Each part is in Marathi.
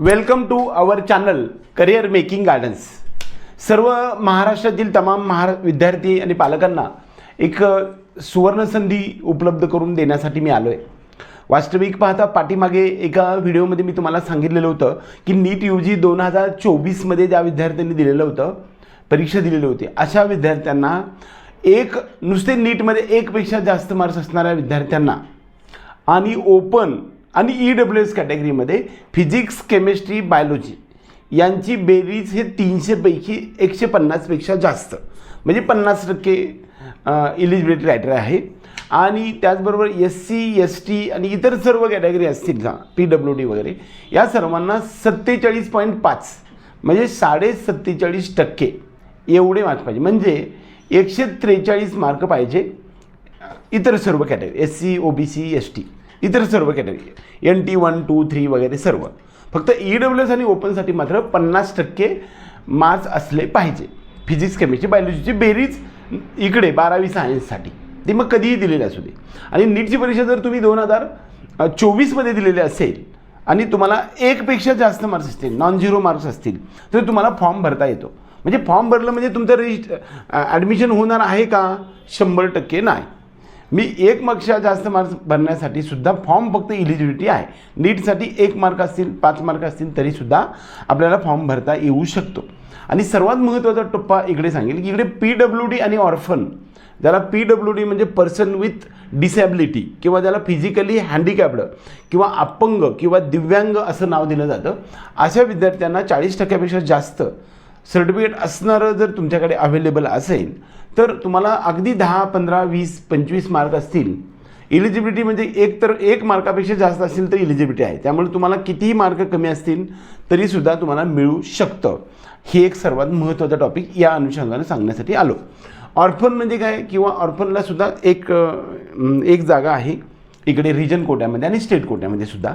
Welcome to our channel career making gardens सर्व महाराष्ट्रातील तमाम महारा विद्यार्थी आणि पालकांना एक सुवर्णसंधी उपलब्ध करून देण्यासाठी मी आलो आहे वास्तविक पाहता पाठीमागे एका व्हिडिओमध्ये मी तुम्हाला सांगितलेलं होतं की नीट यू जी दोन हजार चोवीसमध्ये ज्या विद्यार्थ्यांनी दिलेलं होतं परीक्षा दिलेली होती अशा विद्यार्थ्यांना एक नुसते नीटमध्ये एकपेक्षा जास्त मार्क्स असणाऱ्या विद्यार्थ्यांना आणि ओपन आणि ई डब्ल्यू एस कॅटेगरीमध्ये फिजिक्स केमिस्ट्री बायोलॉजी यांची बेरीज हे तीनशेपैकी एकशे पन्नासपेक्षा जास्त. म्हणजे पन्नास टक्के इलिजिबिलिटी रायटर आहे. आणि त्याचबरोबर एस सी एस टी आणि इतर सर्व कॅटेगरी असतील का? पी डब्ल्यू डी वगैरे. या सर्वांना सत्तेचाळीस पॉईंट पाच म्हणजे साडे सत्तेचाळीस टक्के एवढे मार्क पाहिजे. म्हणजे एकशे त्रेचाळीस मार्क पाहिजे इतर सर्व category S C O B C S T इतर सर्व category N T one two three वगैरे सर्व. फक्त ई डब्ल्यू एस आणि ओपनसाठी मात्र पन्नास टक्के मार्क्स असले पाहिजे. फिजिक्स केमिस्ट्री बायोलॉजीची बेरीज इकडे बारावी सायन्ससाठी ती मग कधीही दिलेली असू दे. आणि नीटची परीक्षा जर तुम्ही दोन हजार चोवीसमध्ये दिलेली असेल आणि तुम्हाला एकपेक्षा जास्त मार्क्स असतील नॉन झिरो मार्क्स असतील तर तुम्हाला फॉर्म भरता येतो. म्हणजे फॉर्म भरलं म्हणजे तुमचं रजिस्ट ॲडमिशन होणार आहे का? शंभर टक्के नाही. मी एक मार्क्सच्या जास्त मार्क्स भरण्यासाठी सुद्धा फॉर्म फक्त इलिजिबिलिटी आहे. नीटसाठी एक मार्क असतील पाच मार्क असतील तरीसुद्धा आपल्याला फॉर्म भरता येऊ शकतो. आणि सर्वात महत्त्वाचा टप्पा इकडे सांगेल की इकडे पी डब्ल्यू डी आणि ऑर्फन ज्याला पी डब्ल्यू डी म्हणजे पर्सन विथ डिसॅबिलिटी किंवा ज्याला फिजिकली हँडिकॅप्ड किंवा अपंग किंवा दिव्यांग असं नाव दिलं जातं अशा विद्यार्थ्यांना चाळीस टक्क्यापेक्षा जास्त सर्टिफिकेट असणारं जर तुमच्याकडे अवेलेबल असेल तर तुम्हाला अगदी दहा पंधरा वीस पंचवीस मार्क असतील. इलिजिबिलिटी म्हणजे एक तर एक मार्कापेक्षा जास्त असेल तर इलिजिबिलिटी आहे. त्यामुळे तुम्हाला कितीही मार्क कमी असतील तरीसुद्धा तुम्हाला मिळू शकतं. हे एक सर्वात महत्त्वाचा टॉपिक या अनुषंगाने सांगण्यासाठी आलो. ऑर्फन म्हणजे काय? किंवा ऑर्फनला सुद्धा एक एक जागा आहे. इकडे रिजन कोट्यामध्ये आणि स्टेट कोट्यामध्ये सुद्धा.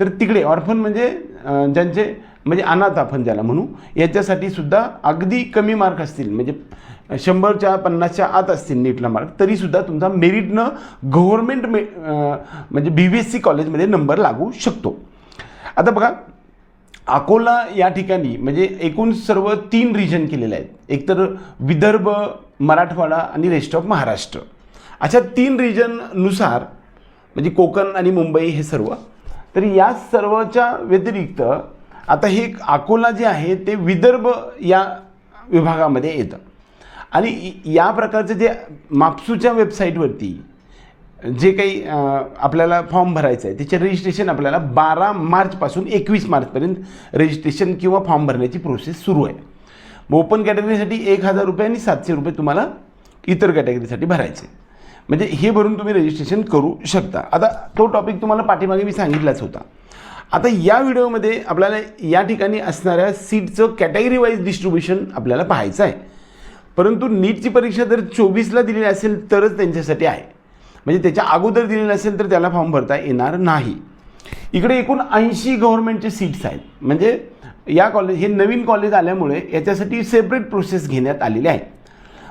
तर तिकडे ऑर्फन म्हणजे ज्यांचे म्हणजे अनाथ आपण ज्याला म्हणू याच्यासाठी सुद्धा अगदी कमी मार्क असतील. म्हणजे शंभरच्या पन्नासच्या आत असतील नीटला मार्क तरीसुद्धा तुमचा मेरिटनं गव्हर्मेंट मे म्हणजे बी व्ही एस सी कॉलेजमध्ये नंबर लागू शकतो. आता बघा अकोला या ठिकाणी म्हणजे एकूण सर्व तीन रिजन केलेले आहेत. एकतर विदर्भ मराठवाडा आणि रेस्ट ऑफ महाराष्ट्र. अशा तीन रिजननुसार म्हणजे कोकण आणि मुंबई हे सर्व. तर या सर्वच्या व्यतिरिक्त आता हे अकोला जे आहे ते विदर्भ या विभागामध्ये येतं. आणि या प्रकारचं जे मापसूच्या वेबसाईटवरती जे काही आपल्याला फॉर्म भरायचं आहे त्याचे रजिस्ट्रेशन आपल्याला बारा मार्चपासून एकवीस मार्चपर्यंत रजिस्ट्रेशन किंवा फॉर्म भरण्याची प्रोसेस सुरू आहे. मग ओपन कॅटेगरीसाठी एक हजार रुपये आणि सातशे रुपये तुम्हाला इतर कॅटेगरीसाठी भरायचे. म्हणजे हे भरून तुम्ही रजिस्ट्रेशन करू शकता. आता तो टॉपिक तुम्हाला पाठीमागे मी सांगितलाच होता. आता या व्हिडिओमध्ये आपल्याला या ठिकाणी असणाऱ्या सीटचं कॅटेगरी वाईज डिस्ट्रीब्युशन आपल्याला पाहायचं आहे. परंतु नीटची परीक्षा जर चोवीसला दिलेली असेल तरच त्यांच्यासाठी आहे. म्हणजे त्याच्या अगोदर दिलेलं असेल तर त्याला फॉर्म भरता येणार नाही. इकडे एकूण ऐंशी गव्हर्नमेंटचे सीट्स आहेत. म्हणजे या कॉलेज हे नवीन कॉलेज आल्यामुळे याच्यासाठी सेपरेट प्रोसेस घेण्यात आलेली आहे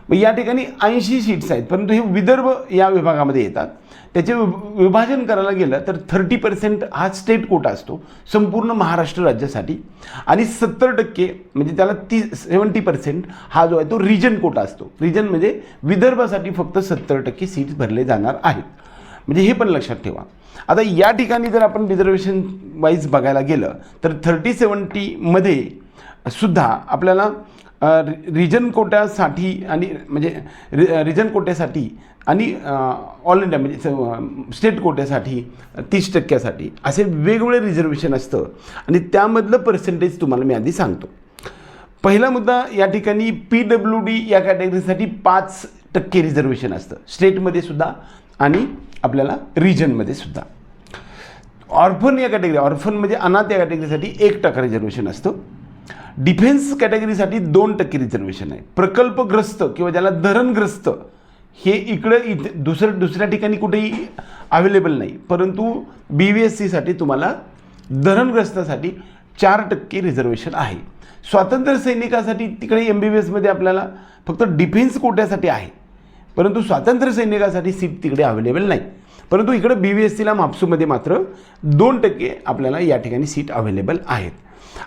मग या ठिकाणी ऐंशी सीट्स आहेत. परंतु हे विदर्भ या विभागामध्ये येतात. त्याचे विभ- विभाजन करायला गेलं तर थर्टी पर्सेंट हा स्टेट कोटा असतो. संपूर्ण महाराष्ट्र राज्यासाठी. आणि सत्तर टक्के म्हणजे त्याला ती सेवन्टी पर्सेंट हा जो आहे तो रिजन कोटा असतो. रिजन म्हणजे विदर्भासाठी फक्त सत्तर टक्के सीट्स भरले जाणार आहेत. म्हणजे हे पण लक्षात ठेवा. आता या ठिकाणी जर आपण रिझर्वेशन वाईज बघायला गेलं तर थर्टी सेवन्टीमध्ये सुद्धा आपल्याला रिजन कोट्यासाठी आणि म्हणजे रि रिजन कोट्यासाठी आणि ऑल इंडिया म्हणजे स्टेट कोट्यासाठी तीस टक्क्यासाठी असे वेगवेगळे रिझर्वेशन असतं. आणि त्यामधलं पर्सेंटेज तुम्हाला मी आधी सांगतो. पहिला मुद्दा या ठिकाणी पी डब्ल्यू डी या कॅटेगरीसाठी पाच टक्के रिझर्वेशन असतं. स्टेटमध्ये सुद्धा आणि आपल्याला रिजनमध्ये सुद्धा. ऑर्फन या कॅटेगरी ऑर्फन म्हणजे अनाथ या कॅटेगरीसाठी एक टक्का रिझर्वेशन असतं. डिफेन्स कॅटेगरीसाठी दोन टक्के रिझर्वेशन आहे. प्रकल्पग्रस्त किंवा ज्याला धरणग्रस्त हे इकडं इथे दुसरं दुसऱ्या ठिकाणी कुठेही अवेलेबल नाही. परंतु बी व्ही एस सीसाठी तुम्हाला धरणग्रस्तासाठी चार टक्के रिझर्वेशन आहे. स्वातंत्र्य सैनिकासाठी तिकडे एम बी बी एसमध्ये आपल्याला फक्त डिफेन्स कोट्यासाठी आहे. परंतु स्वातंत्र्य सैनिकासाठी सीट तिकडे अवेलेबल नाही. परंतु इकडं बी व्ही एस सीला म्हापसूमध्ये मात्र दोन टक्के आपल्याला या ठिकाणी सीट अवेलेबल आहेत.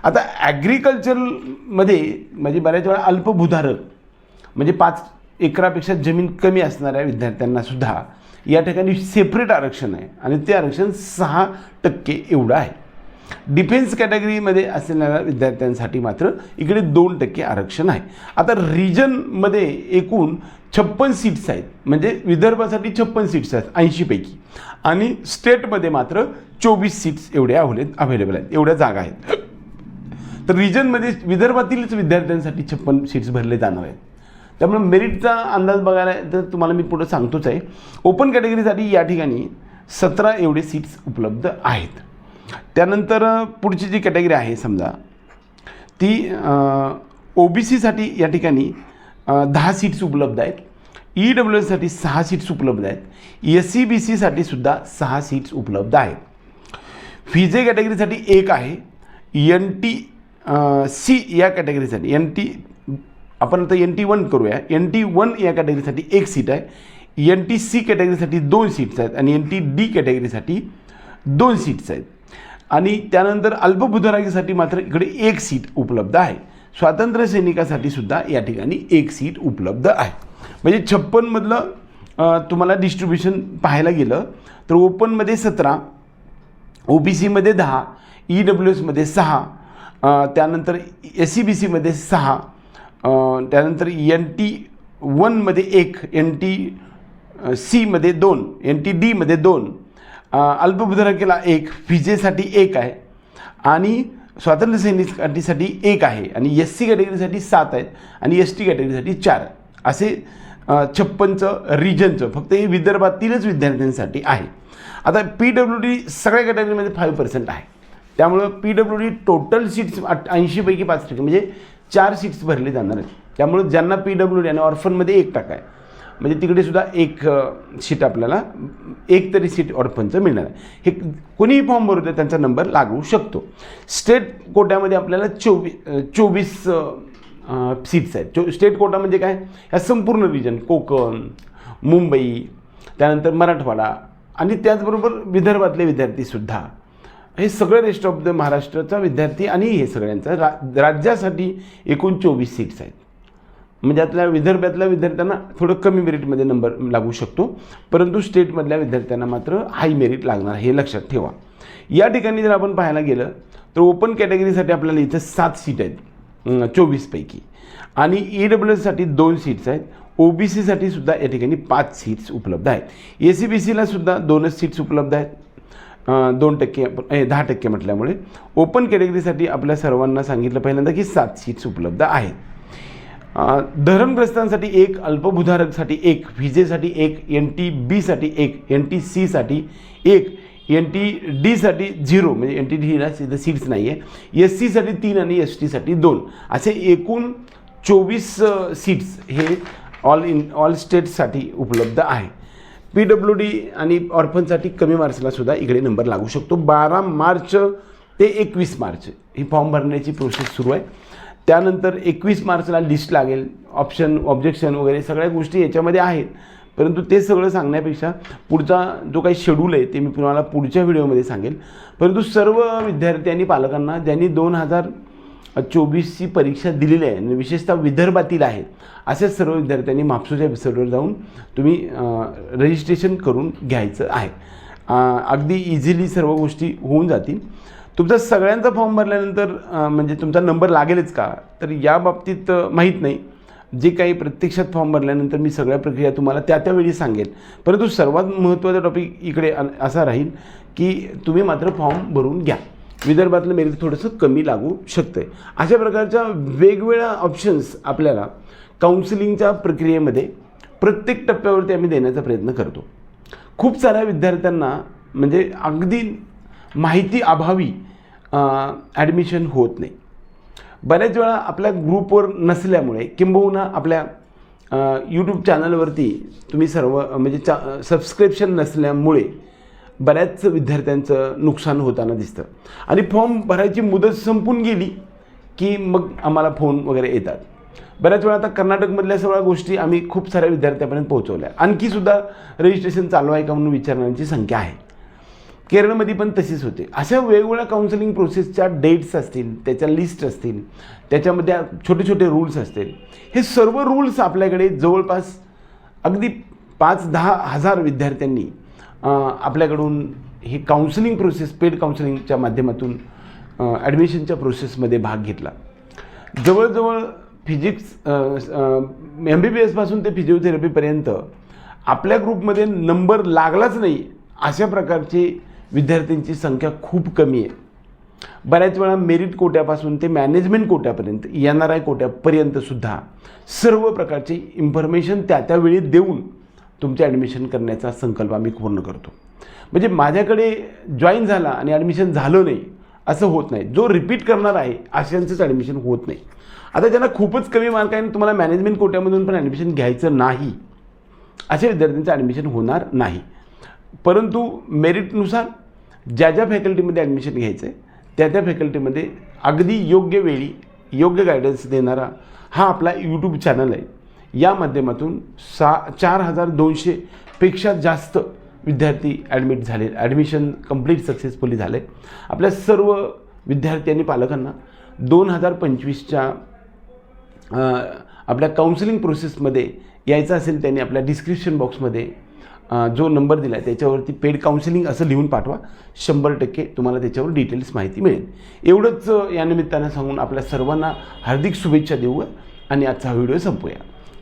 आता ॲग्रिकल्चरमध्ये म्हणजे बऱ्याच वेळा अल्पभूधारक म्हणजे पाच एकरापेक्षा जमीन कमी असणाऱ्या विद्यार्थ्यांनासुद्धा या ठिकाणी सेपरेट आरक्षण आहे. आणि ते आरक्षण सहा टक्के एवढं आहे. डिफेन्स कॅटेगरीमध्ये असलेल्या विद्यार्थ्यांसाठी मात्र इकडे दोन टक्के आरक्षण आहे. आता रिजनमध्ये एकूण छप्पन सीट्स आहेत. म्हणजे विदर्भासाठी छप्पन सीट्स आहेत ऐंशीपैकी आणि स्टेटमध्ये मात्र चोवीस सीट्स एवढ्या अवले अवेलेबल आहेत. एवढ्या जागा आहेत. तर रिजनमध्ये विदर्भातीलच विद्यार्थ्यांसाठी छप्पन सीट्स भरले जाणार आहेत. त्यामुळे मेरिटचा अंदाज बघायला तर तुम्हाला मी पुढं सांगतोच आहे. ओपन कॅटेगरीसाठी या ठिकाणी सतरा एवढे सीट्स उपलब्ध आहेत. त्यानंतर पुढची जी कॅटेगरी आहे समजा ती ओ बी सीसाठी या ठिकाणी दहा सीट्स उपलब्ध आहेत. ई डब्ल्यू एससाठी सहा सीट्स उपलब्ध आहेत. एस सी बी सीसाठी सुद्धा सहा सीट्स उपलब्ध आहेत. फिजे कॅटेगरीसाठी एक आहे. एन टी सी या कॅटेगरीसाठी एन टी आपण आता एन टी वन करूया. एन टी वन या कॅटेगरीसाठी एक सीट आहे. एन टी सी कॅटेगरीसाठी दोन सीट्स आहेत आणि एन टी डी कॅटेगरीसाठी दोन सीट्स आहेत. आणि त्यानंतर अल्पभूधारकीसाठी मात्र इकडे एक सीट उपलब्ध आहे. स्वातंत्र्य सैनिकासाठी सुद्धा या ठिकाणी एक सीट उपलब्ध आहे. म्हणजे छप्पनमधलं तुम्हाला डिस्ट्रीब्युशन पाहायला गेलं तर ओपनमध्ये सतरा ओ बी सीमध्ये दहा ई डब्ल्यू एसमध्ये सहा त्यानंतर एस सी बी सीमध्ये सहा त्यानंतर एन टी वनमध्ये एक एन टी सीमध्ये दोन एन टी डीमध्ये दोन. अ, एक फिजेसाठी एक आहे. आणि स्वातंत्र्य सैनिकांसाठी एक आहे. आणि एस सी कॅटेगरीसाठी सात आहेत. आणि एस टी कॅटेगरीसाठी चार असे छप्पनचं रिजनचं फक्त हे विदर्भातीलच विद्यार्थ्यांसाठी आहे. आता पी डब्ल्यू डी सगळ्या कॅटेगरीमध्ये फाईव्ह पर्सेंट आहे. त्यामुळं P W D total seats आठ ऐंशीपैकी पाच टक्के म्हणजे चार सीट्स भरले जाणार. आहेत त्यामुळं ज्यांना पी डब्ल्यू डी आणि ऑर्फनमध्ये एक टाका आहे. म्हणजे तिकडे सुद्धा एक सीट आपल्याला एक तरी सीट ऑर्फनचं मिळणार आहे. हे कोणीही फॉर्म भरवलं त्यांचा नंबर लागू शकतो. स्टेट कोट्यामध्ये आपल्याला चोवीस चोवीस सीट्स आहेत. चो स्टेट कोटा म्हणजे काय? ह्या संपूर्ण रिजन कोकण मुंबई त्यानंतर मराठवाडा आणि त्याचबरोबर विदर्भातले विद्यार्थीसुद्धा हे सगळं रेस्ट ऑफ द महाराष्ट्राचा विद्यार्थी आणि हे सगळ्यांचा रा राज्यासाठी एकूण चोवीस सीट्स आहेत. म्हणजे यातल्या विदर्भातल्या विद्यार्थ्यांना थोडं कमी मेरिटमध्ये नंबर लागू शकतो परंतु स्टेटमधल्या विद्यार्थ्यांना मात्र हाय मेरिट लागणार हे लक्षात ठेवा. या ठिकाणी जर आपण पाहायला गेलं तर ओपन कॅटेगरीसाठी आपल्याला इथं सात सीट आहेत. चोवीसपैकी आणि ई डब्ल्यू एससाठी दोन सीट्स आहेत. ओ बी सीसाठी सुद्धा या ठिकाणी पाच सीट्स उपलब्ध आहेत. ए सी बी सीला सुद्धा दोनच सीट्स उपलब्ध आहेत. दोन टक्के दहा टक्के म्हटल्यामुळे ओपन कॅटेगरीसाठी आपल्या सर्वांना सांगितलं पहिल्यांदा की सात सीट्स उपलब्ध आहेत. धरणग्रस्तांसाठी एक अल्पभूधारकसाठी एक व्हिजेसाठी एक एन टी बीसाठी एक एन टी सीसाठी एक एन टी डीसाठी झिरो म्हणजे एन टी डीला तिथं सीट्स नाही आहे एस सीसाठी तीन आणि एस टीसाठी दोन. असे एकूण चोवीस सीट्स हे ऑल इन ऑल स्टेट्ससाठी उपलब्ध आहे पी डब्ल्यू डी आणि ऑर्फनसाठी कमी मार्क्सला सुद्धा इकडे नंबर लागू शकतो. बारा मार्च ते एकवीस मार्च ही फॉर्म भरण्याची प्रोसेस सुरू आहे. त्यानंतर एकवीस मार्चला लिस्ट लागेल ऑप्शन ऑब्जेक्शन वगैरे सगळ्या गोष्टी याच्यामध्ये आहेत. परंतु ते सगळं सांगण्यापेक्षा पुढचा जो काही शेड्यूल आहे ते मी तुम्हाला पुढच्या व्हिडिओमध्ये सांगेल. परंतु सर्व विद्यार्थी आणि पालकांना ज्यांनी दोन हजार चोवीसची परीक्षा दिलेली आहे आणि विशेषतः विदर्भातील आहेत. असे सर्व विद्यार्थ्यांनी म्हापसूच्या वेबसाईटवर जाऊन तुम्ही रजिस्ट्रेशन करून घ्यायचं आहे. अगदी इझिली सर्व गोष्टी होऊन जातील. तुमचा सगळ्यांचा फॉर्म भरल्यानंतर म्हणजे तुमचा नंबर लागेलच का? तर या बाबतीत माहीत नाही. जे काही प्रत्यक्षात फॉर्म भरल्यानंतर मी सगळ्या प्रक्रिया तुम्हाला त्या त्यावेळी सांगेल. परंतु सर्वात महत्त्वाचा टॉपिक इकडे असा राहील की तुम्ही मात्र फॉर्म भरून घ्या. विदर्भातलं मेरिट थोडंसं कमी लागू शकतं आहे अशा प्रकारच्या वेगवेगळ्या ऑप्शन्स आपल्याला काउन्सिलिंगच्या प्रक्रियेमध्ये प्रत्येक टप्प्यावरती आम्ही देण्याचा प्रयत्न करतो. खूप साऱ्या विद्यार्थ्यांना म्हणजे अगदी माहिती अभावी ॲडमिशन होत नाही. बऱ्याच वेळा आपल्या ग्रुपवर नसल्यामुळे किंबहुना आपल्या यूट्यूब चॅनलवरती तुम्ही सर्व म्हणजे चा सबस्क्रिप्शन नसल्यामुळे बऱ्याच विद्यार्थ्यांचं नुकसान होताना दिसतं. आणि फॉर्म भरायची मुदत संपून गेली की मग आम्हाला फोन वगैरे येतात. बऱ्याच वेळा आता कर्नाटकमधल्या सगळ्या गोष्टी आम्ही खूप साऱ्या विद्यार्थ्यापर्यंत पोहोचवल्या. आणखी सुद्धा रजिस्ट्रेशन चालू आहे का म्हणून विचारणाऱ्यांची संख्या आहे. केरळमध्ये पण तशीच होते. अशा वेगवेगळ्या काउन्सिलिंग प्रोसेसच्या डेट्स असतील त्याच्या लिस्ट असतील त्याच्यामध्ये छोटे छोटे रूल्स असतील. हे सर्व रूल्स आपल्याकडे जवळपास अगदी पाच दहा हजार विद्यार्थ्यांनी आपल्याकडून ही काउन्सिलिंग प्रोसेस पेड काउन्सिलिंगच्या माध्यमातून ॲडमिशनच्या प्रोसेसमध्ये भाग घेतला. जवळजवळ फिजिक्स एम बी बी एसपासून ते फिजिओथेरपीपर्यंत आपल्या ग्रुपमध्ये नंबर लागलाच नाही अशा प्रकारचे विद्यार्थ्यांची संख्या खूप कमी आहे. बऱ्याच वेळा मेरिट कोट्यापासून ते मॅनेजमेंट कोट्यापर्यंत एन आर आय कोट्यापर्यंतसुद्धा सर्व प्रकारची इन्फॉर्मेशन त्या त्यावेळी देऊन तुमचे ॲडमिशन करण्याचा संकल्प आम्ही पूर्ण करतो. म्हणजे माझ्याकडे जॉईन झाला आणि ॲडमिशन झालं नाही असं होत नाही. जो रिपीट करणार आहे अशांचंच ॲडमिशन होत नाही. आता ज्यांना खूपच कमी मार्क आहे आणि तुम्हाला मॅनेजमेंट कोट्यामधून पण ॲडमिशन घ्यायचं नाही अशा विद्यार्थ्यांचं ॲडमिशन होणार नाही. परंतु मेरिटनुसार ज्या ज्या फॅकल्टीमध्ये ॲडमिशन घ्यायचं आहे त्या त्या फॅकल्टीमध्ये अगदी योग्य वेळी योग्य गायडन्स देणारा हा आपला यूट्यूब चॅनल आहे. या माध्यमातून सा चार हजार दोनशेपेक्षा जास्त विद्यार्थी ॲडमिट झाले. ॲडमिशन कंप्लीट सक्सेसफुली झाले. आपल्या सर्व विद्यार्थी आणि पालकांना दोन हजार पंचवीसच्या आपल्या काउन्सिलिंग प्रोसेसमध्ये यायचं असेल त्यांनी आपल्या डिस्क्रिप्शन बॉक्समध्ये जो नंबर दिला आहे त्याच्यावरती पेड काउन्सिलिंग असं लिहून पाठवा. शंभर टक्के तुम्हाला त्याच्यावर डिटेल्स माहिती मिळेल. एवढंच या निमित्तानं सांगून आपल्या सर्वांना हार्दिक शुभेच्छा देऊ आणि आजचा हा व्हिडिओ संपूया.